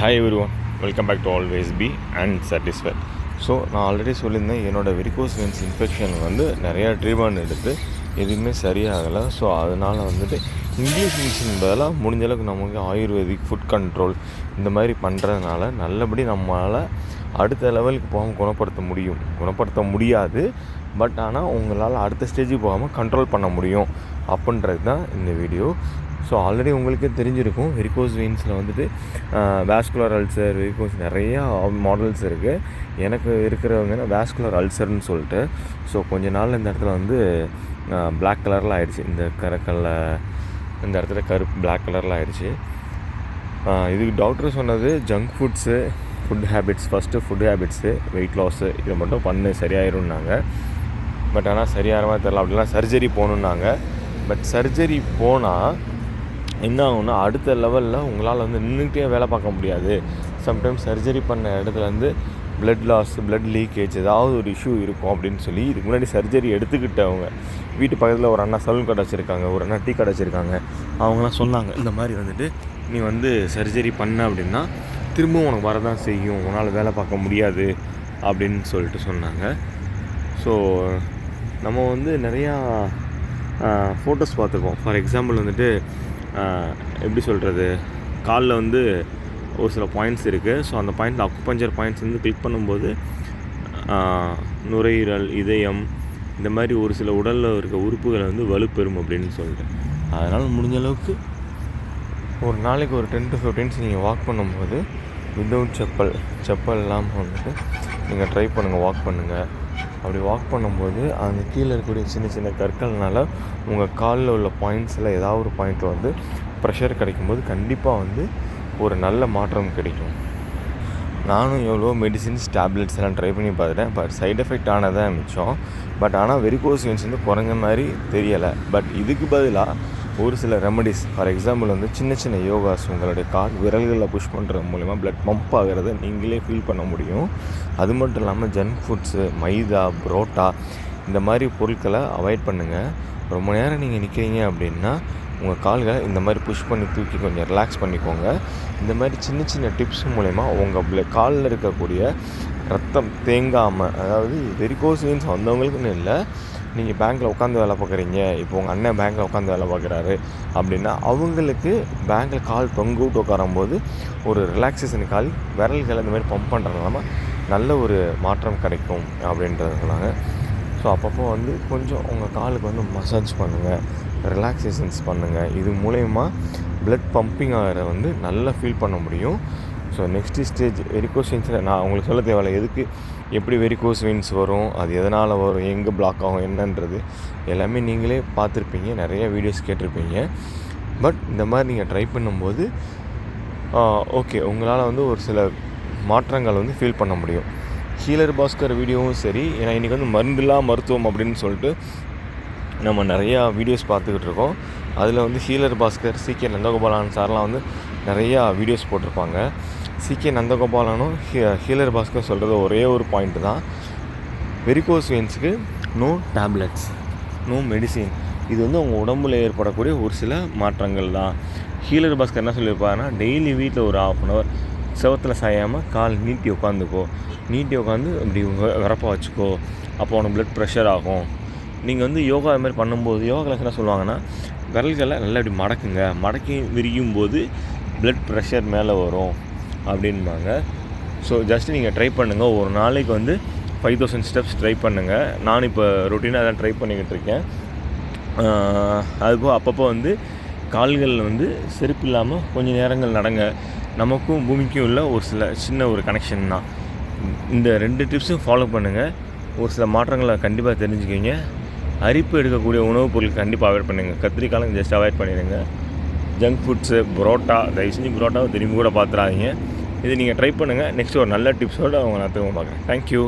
Hi everyone welcome back to always be and satisfied so நான் already சொல்லியிருந்தேன் என்னோடய varicose Vance infection வந்து நிறையா ட்ரீட்மெண்ட் எடுத்து எதுவுமே சரியாகலை. ஸோ அதனால் வந்துட்டு இங்கிலீஷ் மெடிசன் பதிலாக முடிஞ்சளவுக்கு நமக்கு ஆயுர்வேதிக் ஃபுட் கண்ட்ரோல் இந்த மாதிரி பண்ணுறதுனால நல்லபடி நம்மளால் அடுத்த லெவலுக்கு போகாமல் குணப்படுத்த முடியும். குணப்படுத்த முடியாது. பட் ஆனால் உங்களால் அடுத்த ஸ்டேஜுக்கு போகாமல் கண்ட்ரோல் பண்ண முடியும் அப்படின்றது தான் இந்த வீடியோ ஸோ ஆல்ரெடி உங்களுக்கே தெரிஞ்சிருக்கும் வெரிகோஸ் வெயின்ஸில் வந்துட்டு வேஸ்குலர் அல்சர் வெரிகோஸ் நிறையா மாடல்ஸ் இருக்குது எனக்கு இருக்கிறவங்க வேஸ்குலர் அல்சர்னு சொல்லிட்டு ஸோ கொஞ்ச நாள் இந்த இடத்துல வந்து பிளாக் கலரில் ஆயிடுச்சு. இந்த கரக்கல்ல இந்த இடத்துல கருப்பு பிளாக் கலரில் ஆயிடுச்சு. இதுக்கு டாக்டர் சொன்னது junk foods food habits first food habits weight loss இதை மட்டும் பண்ணு சரியாயிரும்னாங்க. பட் ஆனால் சரியாகிற மாதிரி தெரில அப்படிலாம் சர்ஜரி போகணுன்னாங்க பட் சர்ஜரி போனால் என்ன ஆகும்னா அடுத்த லெவலில் உங்களால் வந்து நின்றுக்கிட்டே வேலை பார்க்க முடியாது. சம்டைம்ஸ் சர்ஜரி பண்ண இடத்துல வந்து பிளட் லாஸ் பிளட் லீக்கேஜ் ஏதாவது ஒரு இஷ்யூ இருக்கும் அப்படின்னு சொல்லி இதுக்கு முன்னாடி சர்ஜரி எடுத்துக்கிட்டவங்க வீட்டு பக்கத்தில் ஒரு அண்ணா சலூன் கடை வச்சுருக்காங்க ஒரு அண்ணா டீ கடை வச்சுருக்காங்க அவங்களாம் சொன்னாங்க இந்த மாதிரி வந்துட்டு நீ வந்து சர்ஜரி பண்ண அப்படின்னா திரும்பவும் உனக்கு வரதான் செய்யும். உன்னால் வேலை பார்க்க முடியாது அப்படின்னு சொல்லிட்டு சொன்னாங்க. ஸோ நம்ம வந்து நிறையா ஃபோட்டோஸ் பார்த்துருப்போம். ஃபார் எக்ஸாம்பிள் வந்துட்டு எப்படி சொல்கிறது காலில் வந்து ஒரு சில பாயிண்ட்ஸ் இருக்குது ஸோ அந்த பாயிண்ட்டில் அக்குபஞ்சர் பாயிண்ட்ஸ் வந்து கிளிக் பண்ணும்போது நுரையீரல் இதயம் இந்த மாதிரி ஒரு சில உடலில் இருக்க உறுப்புகளை வந்து வலுப்பெறும் அப்படின்னு சொல்லிட்டு. அதனால் முடிஞ்ச அளவுக்கு ஒரு நாளைக்கு ஒரு டென் டு ஃபிஃப்டீன்ஸ் நீங்கள் வாக் பண்ணும்போது வித்தவுட் செப்பல் செப்பல் இல்லாமல் வந்துட்டு நீங்கள் ட்ரை பண்ணுங்கள் வாக் பண்ணுங்கள் அப்படி வாக் பண்ணும்போது அந்த கீழே இருக்கக்கூடிய சின்ன சின்ன கற்கள்னால உங்கள் காலில் உள்ள பாயிண்ட்ஸில் ஏதாவது ஒரு பாயிண்ட் வந்து ப்ரெஷர் கிடைக்கும்போது கண்டிப்பாக வந்து ஒரு நல்ல மாற்றம் கிடைக்கும். நானும் எவ்வளோ மெடிசின்ஸ் டேப்லெட்ஸ் எல்லாம் ட்ரை பண்ணி பார்த்துட்டேன். பட் சைட் எஃபெக்ட் ஆனதான் மிச்சம். பட் ஆனால் வெரிகோஸ் வெயின்ஸ் வந்து குறைஞ்ச மாதிரி தெரியலை. பட் இதுக்கு பதிலாக ஒரு சில ரெமடிஸ் ஃபார் எக்ஸாம்பிள் வந்து சின்ன சின்ன யோகாஸ் உங்களுடைய கால் விரல்களில் புஷ் பண்ணுறது மூலிமா பிளட் பம்ப் ஆகிறத நீங்களே ஃபீல் பண்ண முடியும். அது மட்டும் இல்லாமல் ஜங்க் ஃபுட்ஸு மைதா புரோட்டா இந்த மாதிரி பொருட்களை அவாய்ட் பண்ணுங்கள் ரொம்ப நேரம் நீங்கள் நிற்கிறீங்க அப்படின்னா உங்கள் கால்களை இந்த மாதிரி புஷ் பண்ணி தூக்கி கொஞ்சம் ரிலாக்ஸ் பண்ணிக்கோங்க. இந்த மாதிரி சின்ன சின்ன டிப்ஸ் மூலயமா உங்கள் பிள காலில் இருக்கக்கூடிய ரத்தம் தேங்காமல் அதாவது வெரிகோஸ் வெயின்ஸ் வந்தவங்களுக்குன்னு இல்லை நீங்கள் பேங்க்கில் உட்காந்து வேலை பார்க்குறீங்க இப்போ உங்கள் அண்ணன் பேங்க்கில் உட்காந்து வேலை பார்க்குறாரு அப்படின்னா அவங்களுக்கு பேங்க்கில் கால் தொங்க விட்டு உட்காரும்போது ஒரு ரிலாக்ஸேஷன் கால் விரல்கள் இந்த மாதிரி பம்ப் பண்ணுறதுனால நல்ல ஒரு மாற்றம் கிடைக்கும் அப்படின்றது சொன்னாங்க. ஸோ அப்பப்போ வந்து கொஞ்சம் உங்கள் காலுக்கு வந்து மசாஜ் பண்ணுங்கள் ரிலாக்ஸேஷன்ஸ் பண்ணுங்கள் இது மூலயமா ப்ளட் பம்பிங் ஆகிற வந்து நல்லா ஃபீல் பண்ண முடியும். ஸோ நெக்ஸ்ட்டு ஸ்டேஜ் வெரிகோஸ் வெயின்ஸில் நான் உங்களுக்கு சொல்ல தேவையில்ல. எதுக்கு? எப்படி வெரிகோஸ் வெயின்ஸ் வரும்? அது எதனால் வரும்? எங்கே பிளாக் ஆகும்? என்னன்றது எல்லாமே நீங்களே பார்த்துருப்பீங்க. நிறைய வீடியோஸ் கேட்டிருப்பீங்க. பட் இந்த மாதிரி நீங்கள் ட்ரை பண்ணும்போது ஓகே உங்களால் வந்து ஒரு சில மாற்றங்கள் வந்து ஃபீல் பண்ண முடியும். ஹீலர் பாஸ்கர் வீடியோவும் சரி. ஏன்னா இன்றைக்கி வந்து மருந்தில்லா மருத்துவம் அப்படின்னு சொல்லிட்டு நம்ம நிறையா வீடியோஸ் பார்த்துக்கிட்டு இருக்கோம். அதில் வந்து healer Bhaskar C K Nandagopalan சார்லாம் வந்து நிறையா வீடியோஸ் போட்டிருப்பாங்க. சி கே நந்தகோபாலனும் ஹீ ஹீலர் பாஸ்கர் சொல்கிறது ஒரே ஒரு பாயிண்ட்டு தான். வெரிகோஸ் வெயின்ஸுக்கு நோ டேப்லெட்ஸ் நோ மெடிசின் இது வந்து உங்கள் உடம்புல ஏற்படக்கூடிய ஒரு சில மாற்றங்கள் தான். ஹீலர் பாஸ்கர் என்ன சொல்லியிருப்பாருன்னா டெய்லி வீட்டில் ஒரு ஆஃப் அன் ஹவர் செவத்தில் சாயாமல் கால் நீட்டி உட்காந்துக்கோ நீட்டி உட்காந்து இப்படி வரப்பாக வச்சுக்கோ. அப்போ உனக்கு ப்ளட் ப்ரெஷர் ஆகும். நீங்கள் வந்து யோகா அது மாதிரி பண்ணும்போது யோகா கிளாஸ் என்ன சொல்லுவாங்கன்னா விரல்களை நல்லா இப்படி மடக்குங்க. மடக்கி விரியும் போது ப்ளட் ப்ரெஷர் மேலே வரும் அப்படின்பாங்க. ஸோ ஜஸ்ட் நீங்கள் ட்ரை பண்ணுங்கள் ஒரு நாளைக்கு வந்து ஃபைவ் தௌசண்ட் ஸ்டெப்ஸ் ட்ரை பண்ணுங்கள் நான் இப்போ ரொட்டீனாக அதான் ட்ரை பண்ணிக்கிட்டு இருக்கேன். அதுபோல் அப்பப்போ வந்து கால்களில் வந்து செருப்பு இல்லாமல் கொஞ்சம் நேரங்கள் நடங்க. நமக்கும் பூமிக்கும் உள்ள ஒரு சில சின்ன ஒரு கனெக்ஷன் தான். இந்த ரெண்டு டிப்ஸும் ஃபாலோ பண்ணுங்கள் ஒரு சில மாற்றங்களை கண்டிப்பாக தெரிஞ்சுக்குவீங்க. அரிப்பு எடுக்கக்கூடிய உணவுப் பொருள் கண்டிப்பாக அவாய்ட் பண்ணுங்கள் கத்திரிக்காலம் ஜஸ்ட் அவாய்ட் பண்ணிடுங்க. ஜங்க் ஃபுட்ஸு புரோட்டா தயவு செஞ்சு புரோட்டாவை திரும்பி கூட பார்த்துறாதீங்க. இது நீங்கள் ட்ரை பண்ணுங்கள் நெக்ஸ்ட் ஒரு நல்ல டிப்ஸோடு அவங்க நான் திரும்ப பார்க்குறேன். தேங்க்யூ